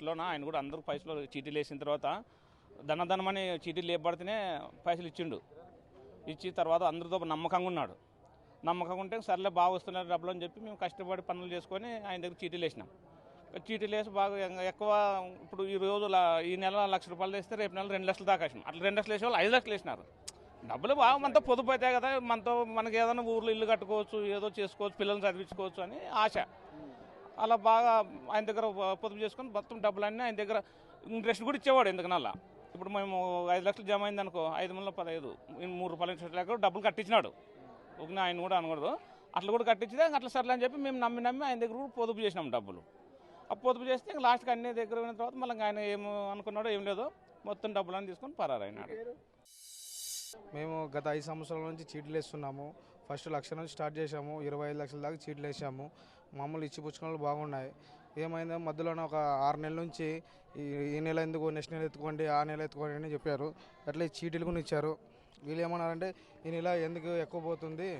పైసలోన ఆయన కూడా అందరూ పైసలు చీటీలు వేసిన తర్వాత ధనధనమని చీటీలు లేపబడితేనే పైసలు ఇచ్చిండు. ఇచ్చి తర్వాత అందరితో నమ్మకంగా ఉన్నాడు. నమ్మకంగా ఉంటే సర్లే బాగా వస్తున్నారు డబ్బులు అని చెప్పి మేము కష్టపడి పనులు చేసుకొని ఆయన దగ్గర చీటీలు వేసినాం. చీటీలు వేసి బాగా ఎక్కువ ఇప్పుడు ఈ రోజు ఈ నెల లక్ష రూపాయలు వేస్తే రేపు నెల రెండు లక్షలు దాకా వేసినాం. అట్లా రెండు లక్షలు వేసే వాళ్ళు ఐదు లక్షలు వేసినారు. డబ్బులు బాగా మనతో పొదుపు అవుతాయి కదా మనతో మనకి ఏదైనా ఊర్లో ఇల్లు కట్టుకోవచ్చు ఏదో చేసుకోవచ్చు పిల్లల్ని చదివించుకోవచ్చు అని ఆశ. అలా బాగా ఆయన దగ్గర పొదుపు చేసుకొని మొత్తం డబ్బులన్నీ ఆయన దగ్గర ఇంట్రెస్ట్ కూడా ఇచ్చేవాడు ఎందుకనల్లా ఇప్పుడు మేము ఐదు లక్షలు జమ అయింది అనుకో ఐదు వందల పదహైదు మూడు రూపాయల ఇంట్రెస్ట్ లేక డబ్బులు కట్టించినాడు. ఒక ఆయన కూడా అనకూడదు. అట్లా కూడా కట్టించితే అట్లా సర్లే అని చెప్పి మేము నమ్మి నమ్మి ఆయన దగ్గర కూడా పొదుపు చేసినాం డబ్బులు. ఆ పొదుపు చేస్తే ఇంకా లాస్ట్కి అన్ని దగ్గర పోయిన తర్వాత మళ్ళీ ఆయన ఏం అనుకున్నాడో ఏం లేదో మొత్తం డబ్బులన్నీ తీసుకొని పరారైనాడు. మేము గత ఐదు సంవత్సరాల నుంచి చీట్లు వేస్తున్నాము. ఫస్ట్ లక్ష నుంచి స్టార్ట్ చేసాము ఇరవై ఐదు లక్షల దాకా చీట్లు వేసాము మామూలు ఇచ్చి పుచ్చుకోవడాలు బాగున్నాయి. ఏమైందో మధ్యలోనే ఒక ఆరు నెలల నుంచి ఈ నెల ఎందుకు నెక్స్ట్ నెల ఎత్తుకోండి ఆ నెల ఎత్తుకోండి అని చెప్పారు. అట్లా ఈ చీటీలు కూడా ఇచ్చారు. వీళ్ళు ఏమన్నారంటే ఈ నెల ఎందుకు ఎక్కువ పోతుంది?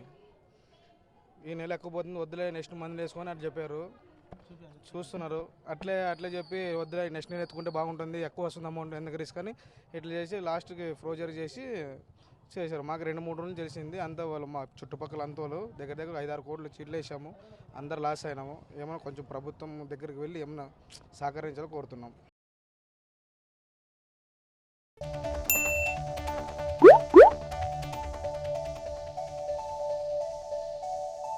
ఈ నెల ఎక్కువ పోతుంది వద్దులే నెక్స్ట్ మంత్ వేసుకొని అని చెప్పారు. చూస్తున్నారు. అట్లే అట్లే చెప్పి వద్దులే నెక్స్ట్ నెల ఎత్తుకుంటే బాగుంటుంది ఎక్కువ వస్తుంది అమౌంట్ ఎందుకు రిస్క్ అని ఇట్లా చేసి లాస్ట్కి ఫ్రోజర్ చేసి చేశారు. మాకు రెండు మూడు రోజులు తెలిసింది. అంతా వాళ్ళు మా చుట్టుపక్కల అంత వాళ్ళు దగ్గర దగ్గర ఐదారు కోట్లు చిల్లేసాము అందరు లాస్ అయినాము. ఏమైనా కొంచెం ప్రభుత్వం దగ్గరికి వెళ్ళి ఏమైనా సహకరించాలని కోరుతున్నాం.